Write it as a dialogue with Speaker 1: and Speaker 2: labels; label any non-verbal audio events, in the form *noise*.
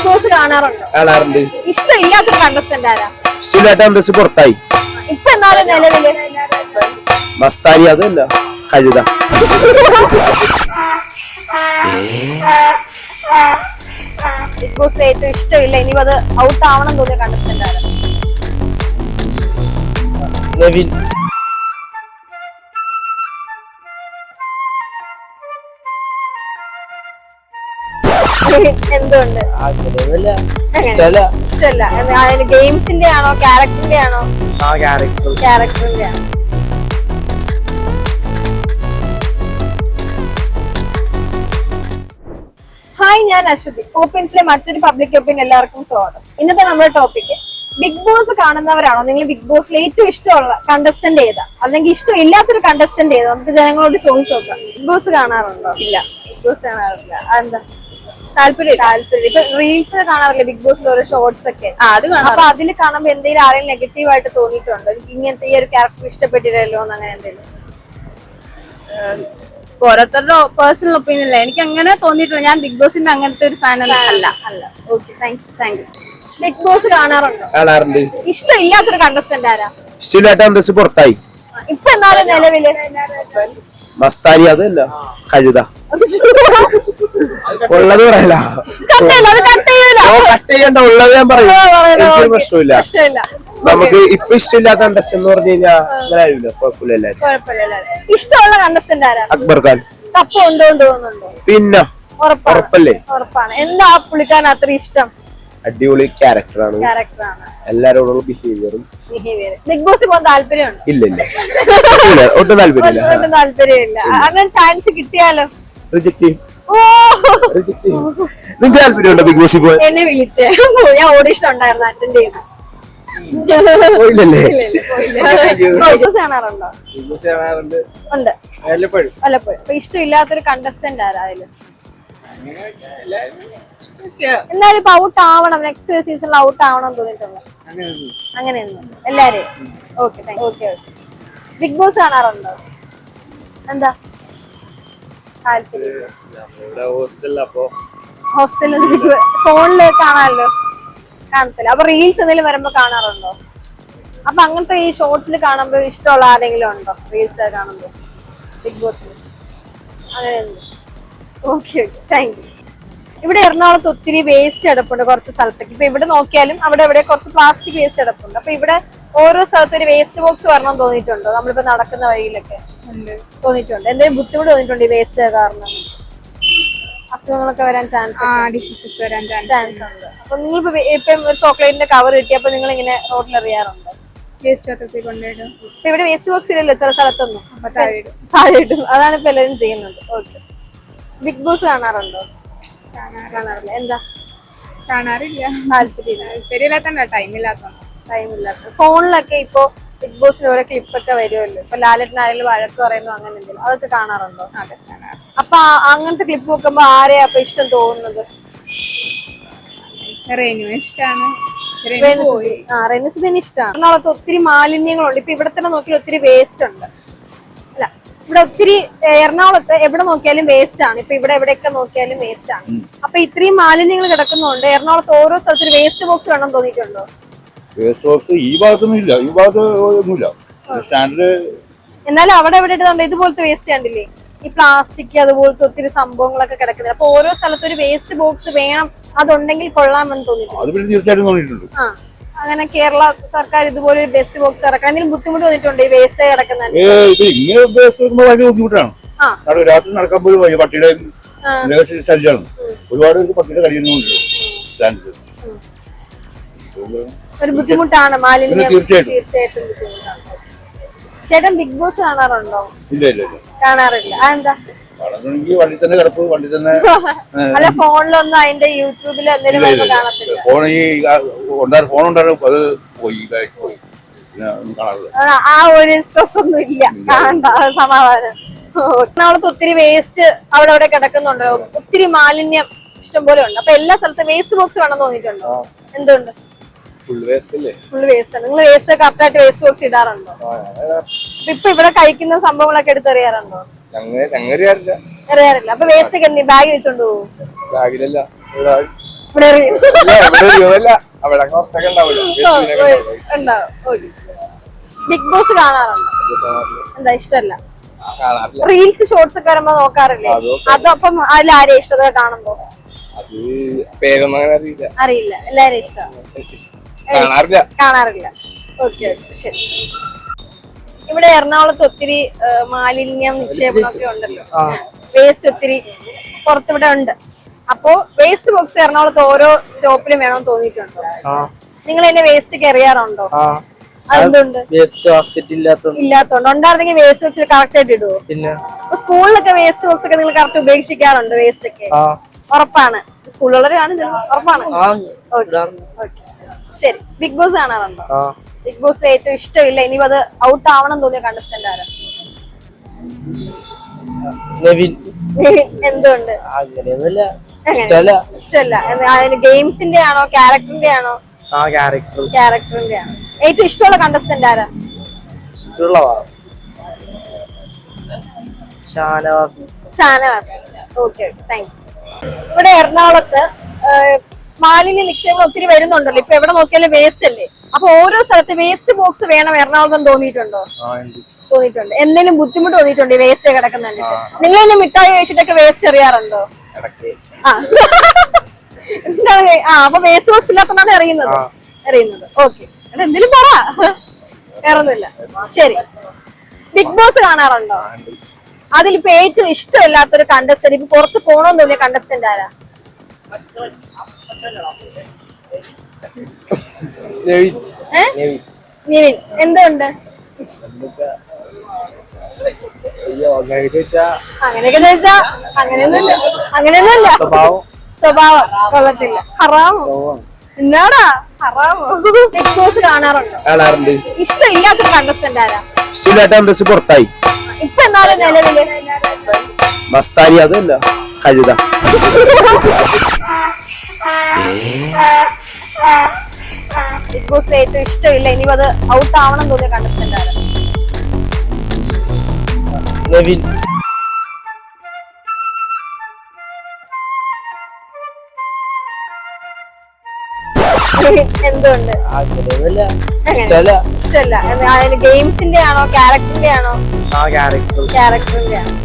Speaker 1: Big boss കാണാറുണ്ടോ.
Speaker 2: കാണാറുണ്ട്.
Speaker 1: ഇഷ്ടമില്ലാത്തൊരു contestant ആരാ?
Speaker 2: ഇഷ്ടമില്ലാത്ത അന്തസ് പുറത്തായി.
Speaker 1: ഇപ്പൊ എന്നാലും നിലവിൽ?
Speaker 2: മസ്താനി അതല്ല കഴുത.
Speaker 1: ബിഗ് ബോസിൽ ഏറ്റവും ഇഷ്ടമില്ല ഇനി അത് ഔട്ട് ആവണം തോന്നിയ കണ്ടസ്റ്റന്റ് ആരാ?
Speaker 2: നെവിൻ. *laughs*
Speaker 1: എന്തുകൊണ്ട്.
Speaker 2: ഇഷ്ടമല്ല
Speaker 1: അതിന് ഗെയിംസിന്റെ ആണോ ക്യാരക്ടറിന്റെ ആണോ ക്യാരക്ടറിന്റെ ആണോ ഹായ് ഞാൻ അശ്വതി. ഓപ്പീൻസിലെ മറ്റൊരു പബ്ലിക് ഒപ്പീനിയൻ എല്ലാവർക്കും സ്വാഗതം. ഇന്നത്തെ നമ്മുടെ ടോപ്പിക് ബിഗ് ബോസ് കാണുന്നവരാണോ? നിങ്ങൾ ബിഗ് ബോസിൽ ഏറ്റവും ഇഷ്ടമുള്ള കണ്ടസ്റ്റന്റ് ഏതാ? അല്ലെങ്കിൽ ഇഷ്ടം ഇല്ലാത്തൊരു കണ്ടസ്റ്റന്റ് ഏതാ? നമുക്ക് ജനങ്ങളോട് ചോദിച്ചു നോക്കാം. ബിഗ് ബോസ് കാണാറുണ്ടോ? ഇല്ല. ബിഗ് ബോസ് കാണാറില്ല. അതെന്താ? താല്പര്യം താല്പര്യം ഇപ്പൊ റീൽസ് കാണാറില്ലേ? ബിഗ് ബോസിൽ ഓരോ ഷോർട്സ് ഒക്കെ.
Speaker 3: അത് കാണാം
Speaker 1: അപ്പൊ അതിൽ കാണുമ്പോ എന്തെങ്കിലും ആരെങ്കിലും നെഗറ്റീവ് ആയിട്ട് തോന്നിയിട്ടുണ്ടോ? എനിക്ക് ഇങ്ങനത്തെ ഈ ഒരു ക്യാരക്ടർ ഇഷ്ടപ്പെട്ടില്ലല്ലോ എന്ന് അങ്ങനെ എന്തെങ്കിലും?
Speaker 3: ഓരോരുത്തരുടെ പേഴ്സണൽ ഒപ്പീനിയൻ അല്ല? എനിക്ക് അങ്ങനെ തോന്നിയിട്ടില്ല. ഞാൻ ബിഗ് ബോസിന്റെ അങ്ങനത്തെ ഒരു ഫാൻ അല്ല.
Speaker 1: അല്ല. Okay thank you thank you big boss കാണാറുണ്ടോ?
Speaker 2: കാണാറുണ്ട്.
Speaker 1: ഇഷ്ടമില്ലാത്തൊരു കണ്ടസ്റ്റന്റ് ആരാ?
Speaker 2: ഇഷ്ടമില്ലാത്ത അന്തസ് പുറത്തായി.
Speaker 1: ഇപ്പൊ എന്നാലും നിലവിൽ?
Speaker 2: മസ്താരി അതല്ല. കഴുത. ഉള്ളത് പറയല
Speaker 1: കട്ട്
Speaker 2: ചെയ്യണ്ട ഉള്ളത് ഞാൻ പറയും. എനിക്കൊരു പ്രശ്നമില്ല. നമുക്ക് ഇപ്പൊ ഇഷ്ടമില്ലാത്ത കണ്ടസ്റ്റ് എന്ന് പറഞ്ഞു കഴിഞ്ഞാൽ അങ്ങനെ കുഴപ്പമില്ല എല്ലാരും.
Speaker 1: ഇഷ്ടമുള്ള കണ്ടസ്റ്റന്റ് ആരാ?
Speaker 2: അക്ബർ ഖാൻ.
Speaker 1: കപ്പ് കൊണ്ടുകൊണ്ട് തോന്നുന്നുണ്ടോ
Speaker 2: പിന്നെ ഉറപ്പല്ലേ?
Speaker 1: ഉറപ്പാണ്. എന്താ പുള്ളിക്കാരൻ അത്ര ഇഷ്ടം?
Speaker 2: അടിപൊളി ക്യാരക്ടറാണ് എല്ലാരോടുള്ള ബിഹേവിയറും
Speaker 1: ബിഗ് ബോസ് പോകാൻ താല്പര്യമുണ്ട്?
Speaker 2: ഇല്ല ഇല്ല. ഇല്ല ഒട്ടും താല്പര്യമില്ല.
Speaker 1: ഒട്ടും താല്പര്യമില്ല. അങ്ങനെ ചാൻസ് കിട്ടിയാലോ?
Speaker 2: റിജക്ട് ചെയ്യും
Speaker 1: ഓ.
Speaker 2: റിജക്ട് ചെയ്യും നിങ്ങൾക്ക് താല്പര്യമുണ്ടോ ബിഗ് ബോസിൽ പോയി
Speaker 1: എന്നെ വിളിച്ചേ. ഞാൻ ഓഡിഷൻ ഉണ്ടായിരുന്നു അറ്റൻഡ് ചെയ്തു.
Speaker 2: പോയില്ലല്ലേ?
Speaker 1: ഉണ്ട്.
Speaker 2: വല്ലപ്പോഴും.
Speaker 1: ഇഷ്ടമില്ലാത്തൊരു കണ്ടസ്റ്റന്റ് ആരായാലും. എന്നാലും ഇപ്പൊ ഔട്ട് ആവണം. നെക്സ്റ്റ് സീസണിൽ ഔട്ട് ആവണം തോന്നിയിട്ടുണ്ടോ? അങ്ങനെയൊന്നും. എല്ലാരെയും. Okay okay okay big boss കാണാറുണ്ടോ? എന്താ? ഹോസ്റ്റലിൽ ഫോണിൽ കാണാമല്ലോ കാണത്തില്ല. അപ്പൊ റീൽസ് എന്തെങ്കിലും വരുമ്പോ കാണാറുണ്ടോ? അപ്പൊ അങ്ങനത്തെ ഈ ഷോർട്സിൽ കാണുമ്പോ ഇഷ്ടമുള്ള ആരെങ്കിലും ഉണ്ടോ? റീൽസ് കാണുമ്പോ? ബിഗ് ബോസിൽ ഓക്കെ താങ്ക് യു ഇവിടെ എറണാകുളത്ത് ഒത്തിരി വേസ്റ്റ് കിടപ്പുണ്ട് കുറച്ച് സ്ഥലത്തേക്ക്. ഇപ്പൊ ഇവിടെ നോക്കിയാലും അവിടെ ഇവിടെ കുറച്ച് പ്ലാസ്റ്റിക് വേസ്റ്റ് കിടപ്പുണ്ട്. അപ്പൊ ഇവിടെ ഓരോ സ്ഥലത്തും ഒരു വേസ്റ്റ് ബോക്സ് വരണം തോന്നിയിട്ടുണ്ടോ? നമ്മളിപ്പോ നടക്കുന്ന വഴിയിലൊക്കെ. തോന്നിയിട്ടുണ്ട്. എന്തെങ്കിലും ബുദ്ധിമുട്ട് തോന്നിയിട്ടുണ്ട് ഈ വേസ്റ്റ് കാരണം? അസുഖങ്ങളൊക്കെ വരാൻ ചാൻസ്
Speaker 3: ഡിസീസസ് വരാൻ ചാൻസ്
Speaker 1: ഉണ്ട്. അപ്പൊ നിങ്ങൾ ഇപ്പം ഒരു ചോക്ലേറ്റിന്റെ കവർ കിട്ടിയപ്പോ നിങ്ങൾ ഇങ്ങനെ റോഡിൽ എറിയാറുണ്ട്?
Speaker 3: വേസ്റ്റ് പത്രത്തിൽ കൊണ്ടുപോയിടും
Speaker 1: ഇപ്പൊ ഇവിടെ വേസ്റ്റ് ബോക്സ് ഇല്ലല്ലോ ചില സ്ഥലത്തൊന്നും.
Speaker 3: താഴെ ഇടും
Speaker 1: അതാണ് ഇപ്പൊ എല്ലാവരും ചെയ്യുന്നത്. ഓക്കെ ബിഗ് ബോസ് കാണാറുണ്ടോ? കാണാറില്ല. എന്താ?
Speaker 3: കാണാറില്ല.
Speaker 1: താല്പര്യമില്ല.
Speaker 3: താല്പര്യമില്ലാത്തണ്ട ടൈം ഇല്ലാത്തോണ്ട്
Speaker 1: ടൈമില്ലാത്ത ഫോണിലൊക്കെ ഇപ്പൊ ബിഗ് ബോസിന് ഓരോ ക്ലിപ്പൊക്കെ വരുമല്ലോ. ഇപ്പൊ ലാലേട്ടൻ ആരെങ്കിലും വഴക്ക് പറയുന്നു അങ്ങനെ എന്തെങ്കിലും. അതൊക്കെ കാണാറുണ്ടോ?
Speaker 3: അതെ കാണാറ്
Speaker 1: അപ്പൊ അങ്ങനത്തെ ക്ലിപ്പ് നോക്കുമ്പോ ആരെയാ അപ്പൊ ഇഷ്ടം തോന്നുന്നത്?
Speaker 3: റെനു ഇഷ്ടാണ്.
Speaker 1: ഇഷ്ടമാണ് എറണാകുളത്ത് ഒത്തിരി മാലിന്യങ്ങളുണ്ട്. ഇപ്പൊ ഇവിടെ തന്നെ നോക്കിയാൽ ഒത്തിരി വേസ്റ്റ് ഉണ്ട്. അല്ല ഇവിടെ ഒത്തിരി എറണാകുളത്ത് എവിടെ നോക്കിയാലും വേസ്റ്റ് ആണ്. ഇപ്പൊ ഇവിടെ എവിടെയൊക്കെ നോക്കിയാലും വേസ്റ്റ് ആണ്. അപ്പൊ ഇത്രയും മാലിന്യങ്ങൾ കിടക്കുന്നതുകൊണ്ട് എറണാകുളത്ത് ഓരോ സ്ഥലത്തും വേസ്റ്റ് ബോക്സ് വേണം തോന്നിയിട്ടുണ്ടോ?
Speaker 4: വേസ്റ്റ് ബോക്സ് ഈ ഭാഗത്തൊന്നും ഇല്ല ഈ ഭാഗത്ത് ഒന്നുമില്ല. സ്റ്റാൻഡേർഡ്
Speaker 1: എന്നാലും അവിടെ എവിടെ ഇടുന്നുണ്ട് ഇതുപോലത്തെ വേസ്റ്റ് കണ്ടില്ലേ? ഈ പ്ലാസ്റ്റിക് അതുപോലത്തെ ഒത്തിരി സംഭവങ്ങളൊക്കെ കിടക്കുന്നത്. അപ്പൊ ഓരോ സ്ഥലത്ത് ഒരു വേസ്റ്റ് ബോക്സ് വേണം. അതുണ്ടെങ്കിൽ കൊള്ളാമെന്ന് തോന്നിയിട്ടുണ്ട്.
Speaker 4: അത് പിന്നെ തീർച്ചയായിട്ടും തോന്നിയിട്ടുണ്ട്.
Speaker 1: ആ. അങ്ങനെ കേരള സർക്കാർ ഇതുപോലെ ഒരു വേസ്റ്റ് ബോക്സ് ഇറക്കാൻ എന്തെങ്കിലും ബുദ്ധിമുട്ട് തോന്നിയിട്ടുണ്ട് ഈ വേസ്റ്റ് കിടക്കുന്ന
Speaker 4: ഏ ഇത് ഇങ്ങനെ വേസ്റ്റ് വെക്കുമ്പോൾ ഭയങ്കര ബുദ്ധിമുട്ടാണ്. രാത്രി നടക്കാൻ പോലും പട്ടിയുടെ ശല്യമാണ്. ഒരുപാട് പട്ടിയുടെ കഴിയുന്നുണ്ട് സ്റ്റാൻഡിൽ
Speaker 1: ഒരു ബുദ്ധിമുട്ടാണ് മാലിന്യം
Speaker 4: തീർച്ചയായിട്ടും.
Speaker 1: ബുദ്ധിമുട്ടാണ്. ചേട്ടൻ ബിഗ് ബോസ് കാണാറുണ്ടോ?
Speaker 4: ഇല്ല ഇല്ല
Speaker 1: കാണാറില്ല. അതെന്താ
Speaker 4: വണ്ടി തന്നെ കിടപ്പ് വണ്ടി തന്നെ *laughs*
Speaker 1: അല്ല ഫോണിലൊന്നും അതിന്റെ യൂട്യൂബിൽ എന്തെങ്കിലും കാണത്തില്ല.
Speaker 4: ഫോൺ ഈ ഉണ്ടായ ഫോൺ ഉണ്ടായിരുന്നു അത് പോയി പോയി.
Speaker 1: ആ, ഒരു സ്ട്രെസ് ഒന്നും ഇല്ല. കാണണ്ട സമാധാനം. എറണാകുളത്ത് ഒത്തിരി വേസ്റ്റ് അവിടെ അവിടെ കിടക്കുന്നുണ്ടോ. ഒത്തിരി മാലിന്യം ഇഷ്ടംപോലെ ഉണ്ട്. അപ്പൊ എല്ലാ സ്ഥലത്തും വേസ്റ്റ് ബോക്സ് വേണം തോന്നിയിട്ടുണ്ടോ? എന്തുകൊണ്ട്
Speaker 2: ഫുൾ വേസ്റ്റ് അല്ലേ?
Speaker 1: ഫുൾ വേസ്റ്റ് ആണ്. നിങ്ങൾ വേസ്റ്റ് വേസ്റ്റ് ബോക്സ് ഇടാറുണ്ടോ? അപ്പൊ ഇപ്പൊ ഇവിടെ കഴിക്കുന്ന സംഭവങ്ങളൊക്കെ എടുത്തെറിയാറുണ്ടോ
Speaker 2: ഞങ്ങൾ ഞങ്ങൾ അറിയാറില്ല
Speaker 1: എറിയാറില്ല. അപ്പൊ വേസ്റ്റ് ഒക്കെ എന്ത് ബാഗ് വെച്ചോണ്ട് പോകും
Speaker 2: ബാഗിലല്ല. ഇവിടെ അവിടെ കുറച്ചൊക്കെ
Speaker 1: ഉണ്ടാവും. ബിഗ് ബോസ് കാണാറുണ്ടോ? എന്താ ഇഷ്ടമല്ല? റീൽസ് ഷോർട്സ് ഒക്കെ വരുമ്പോ നോക്കാറില്ലേ? അതപ്പം അതിൽ ആരെയും ഇഷ്ടത കാണുമ്പോ?
Speaker 2: അത് പേരൊന്നും അങ്ങനെ അറിയില്ല.
Speaker 1: അറിയില്ല. എല്ലാരും ഇഷ്ടമാണ്
Speaker 2: കാണാറില്ല.
Speaker 1: കാണാറില്ല. ഓക്കെ ഓക്കെ ശരി. ഇവിടെ എറണാകുളത്ത് ഒത്തിരി മാലിന്യം നിക്ഷേപണമൊക്കെ ഉണ്ടല്ലോ. വേസ്റ്റ് ഒത്തിരി പുറത്തിവിടെ ഉണ്ട്. അപ്പോ വേസ്റ്റ് ബോക്സ് എറണാകുളത്ത് ഓരോ സ്റ്റോപ്പിലും വേണമെന്ന് തോന്നിയിട്ടുണ്ടോ? നിങ്ങൾ എന്നെ വേസ്റ്റ് അതെന്തുണ്ട്?
Speaker 5: വേസ്റ്റ് ഇല്ലാത്ത
Speaker 1: ഇല്ലാത്തോണ്ട് ഉണ്ടായിരുന്നെങ്കിൽ വേസ്റ്റ് ബോക്സിൽ കറക്റ്റ് ആയിട്ട് ഇടുവോ?
Speaker 5: പിന്നെ?
Speaker 1: സ്കൂളിലൊക്കെ വേസ്റ്റ് ബോക്സ് ഒക്കെ നിങ്ങൾ കറക്റ്റ് ഉപേക്ഷിക്കാറുണ്ട് വേസ്റ്റ് ഒക്കെ? ഉറപ്പാണ്. സ്കൂളുള്ളവരാണ് ഉറപ്പാണ്. ഓക്കെ. ശരി ബിഗ് ബോസ് കാണാറുണ്ടോ? ബിഗ് ബോസിൽ ഏറ്റവും ഇഷ്ടമില്ല ഇനി അത് ഔട്ട് ആവണം തോന്നിയ കണ്ടസ്റ്റന്റ് ആരാ?
Speaker 5: നെവിൻ. *laughs*
Speaker 1: എന്തുകൊണ്ട്?
Speaker 5: അങ്ങനെയൊന്നുമില്ല.
Speaker 1: ഇഷ്ടമല്ല. എന്ന് അതിന് ഗെയിംസിന്റെ ആണോ ക്യാരക്ടറിന്റെ ആണോ?
Speaker 5: ആ ക്യാരക്ടർ
Speaker 1: ക്യാരക്ടറിന്റെ ആണോ? ഏറ്റവും ഇഷ്ടമുള്ള കണ്ടസ്റ്റന്റ് ആരാ?
Speaker 5: ഇഷ്ടമുള്ളതാ. Shanavas.
Speaker 1: Shanavas. Okay thank you ഇവിടെ എറണാകുളത്ത് മാലിന്യ നിക്ഷേപം ഒത്തിരി വരുന്നുണ്ടല്ലോ. ഇപ്പൊ എവിടെ നോക്കിയാലും വേസ്റ്റ് അല്ലേ? അപ്പൊ ഓരോ സ്ഥലത്ത് വേസ്റ്റ് ബോക്സ് വേണം എറണാകുളം തോന്നിയിട്ടുണ്ടോ? തോന്നിയിട്ടുണ്ട്. എന്തെങ്കിലും ബുദ്ധിമുട്ട് തോന്നിയിട്ടുണ്ട് വേസ്റ്റ് കിടക്കുന്നുണ്ട് നിങ്ങൾ തന്നെ മിഠായി കഴിച്ചിട്ടൊക്കെ വേസ്റ്റ് എറിയാറുണ്ടോ? ആ. എന്താണ്? ആ അപ്പൊ വേസ്റ്റ് ബോക്സ് ഇല്ലാത്തതാണ് എറിയുന്നത്. എറിയുന്നത്. ഓക്കെ എന്തെങ്കിലും പറ. വേറൊന്നുമില്ല. ശരി. ബിഗ് ബോസ് കാണാറുണ്ടോ? അതിലിപ്പോ ഏറ്റവും ഇഷ്ടമില്ലാത്തൊരു കണ്ടസ്റ്റന്റ് ഇപ്പൊ പുറത്ത് പോണോന്ന് തോന്നിയ കണ്ടസ്റ്റന്റ് ആരാ?
Speaker 5: നെവിൻ
Speaker 1: എന്തുകൊണ്ട് അങ്ങനെയൊക്കെ ചോദിച്ചാ അങ്ങനെയൊന്നുമില്ല. അങ്ങനെയൊന്നുമില്ല.
Speaker 5: സ്വഭാവം?
Speaker 1: സ്വഭാവം. കൊള്ളത്തില്ല. ഹറാമോ. എന്നാടാ? ഹറാമോ. ബിഗ് ബോസ് കാണാറുണ്ടോ?
Speaker 2: കാണാറുണ്ട്.
Speaker 1: ഇഷ്ടമില്ലാത്ത കണ്ടസ്റ്റന്റ് ആരാ?
Speaker 2: ഇഷ്ടമില്ലാത്ത പുറത്തായി.
Speaker 1: ഇപ്പൊ എന്നാലും നിലവിൽ?
Speaker 2: മസ്താരി അതല്ല കഴുത
Speaker 1: ബിഗ് ബോസിൽ ഏറ്റവും ഇഷ്ടമില്ല. ഇനി അത് ഔട്ട് ആവണം തോന്നിയ കണ്ടസ്റ്റന്റ് ആണ്
Speaker 5: നെവിൻ.
Speaker 1: എന്തുകൊണ്ട് ഇഷ്ടമല്ല ഗെയിംസിന്റെ ആണോ ക്യാരക്ടറിന്റെ ആണോ? ക്യാരക്ടറിന്റെ ആണോ?